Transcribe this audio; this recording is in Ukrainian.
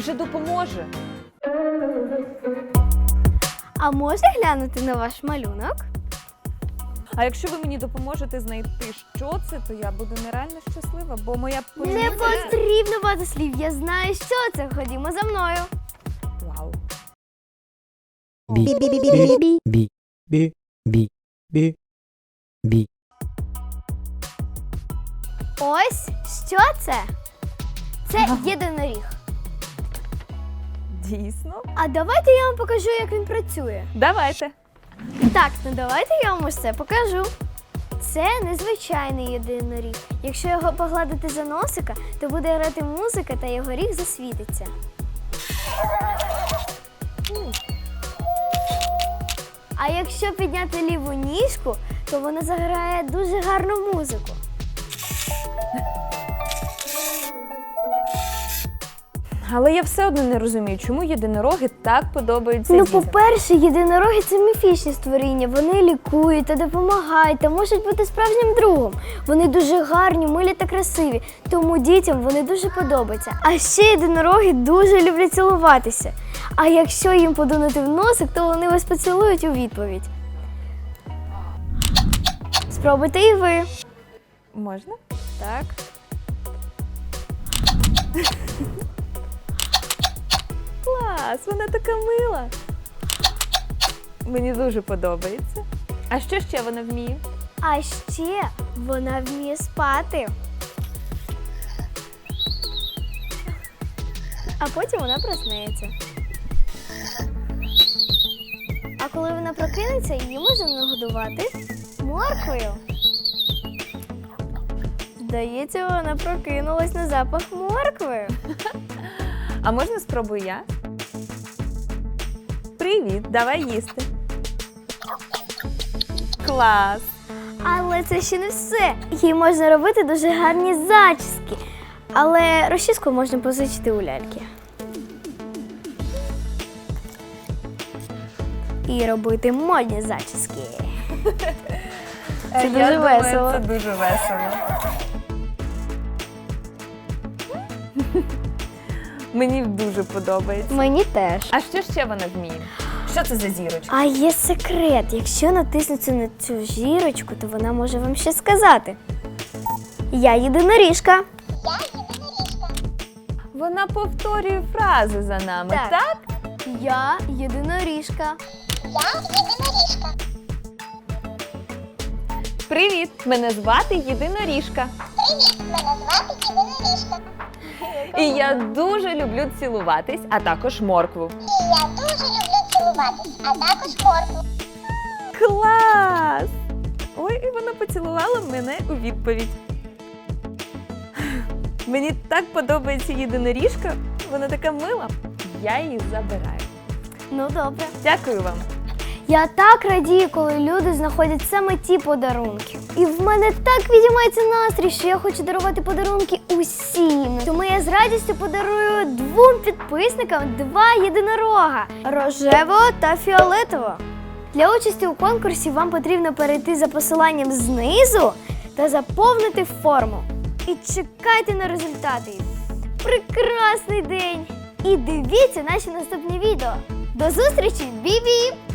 вже допоможе. А можна глянути на ваш малюнок? А якщо ви мені допоможете знайти, що це, то я буду нереально щаслива, бо моя Не потрібно багато слів. Я знаю, що це. Ходімо за мною. Вау. B B B B B Ось що це? Це єдиноріг. Дійсно. А давайте я вам покажу, як він працює. Давайте. Так, ну давайте я вам ось це покажу. Це незвичайний єдиноріг. Якщо його погладити за носика, то буде грати музика та його ріг засвітиться. А якщо підняти ліву ніжку, то вона заграє дуже гарну музику. Але я все одно не розумію, чому єдинороги так подобаються Ну, дітям. по-перше, єдинороги це міфічні створіння. Вони лікують та допомагають та можуть бути справжнім другом. Вони дуже гарні, милі та красиві, тому дітям вони дуже подобаються. А ще єдинороги дуже люблять цілуватися. А якщо їм подунути в носик, то вони вас поцілують у відповідь. Спробуйте і ви. Можна? Так. Клас, вона така мила. Мені дуже подобається. А що ще вона вміє? А ще вона вміє спати. А потім вона проснеться. А коли вона прокинеться, її можна нагодувати морквою. Здається, вона прокинулась на запах моркви. А можна спробую я? Привіт, давай їсти. Клас! Але це ще не все. Їй можна робити дуже гарні зачіски. Але розчіску можна позичити у ляльки. І робити модні зачіски. Це Я дуже думаю, весело. Це дуже весело. Мені дуже подобається. Мені теж. А що ще вона вміє? Що це за зірочка? А є секрет. Якщо натиснути на цю зірочку, то вона може вам ще сказати. Я єдиноріжка. Вона повторює фрази за нами, Так. так? Я єдиноріжка. Привіт! Мене звати Єдиноріжка. І я дуже люблю цілуватись, а також моркву. І Я дуже люблю цілуватись, а також моркву. Клас! Ой, і вона поцілувала мене у відповідь. Мені так подобається єдиноріжка. Вона така мила. Я її забираю. Ну добре. Дякую вам. Я так радію, коли люди знаходять саме ті подарунки. І в мене так відіймається настрій, що я хочу дарувати подарунки усім. Тому я з радістю подарую двом підписникам два єдинорога рожевого та фіолетового. Для участі у конкурсі вам потрібно перейти за посиланням знизу та заповнити форму. І чекайте на результати. Прекрасний день! І дивіться наші наступні відео. До зустрічі, бібі!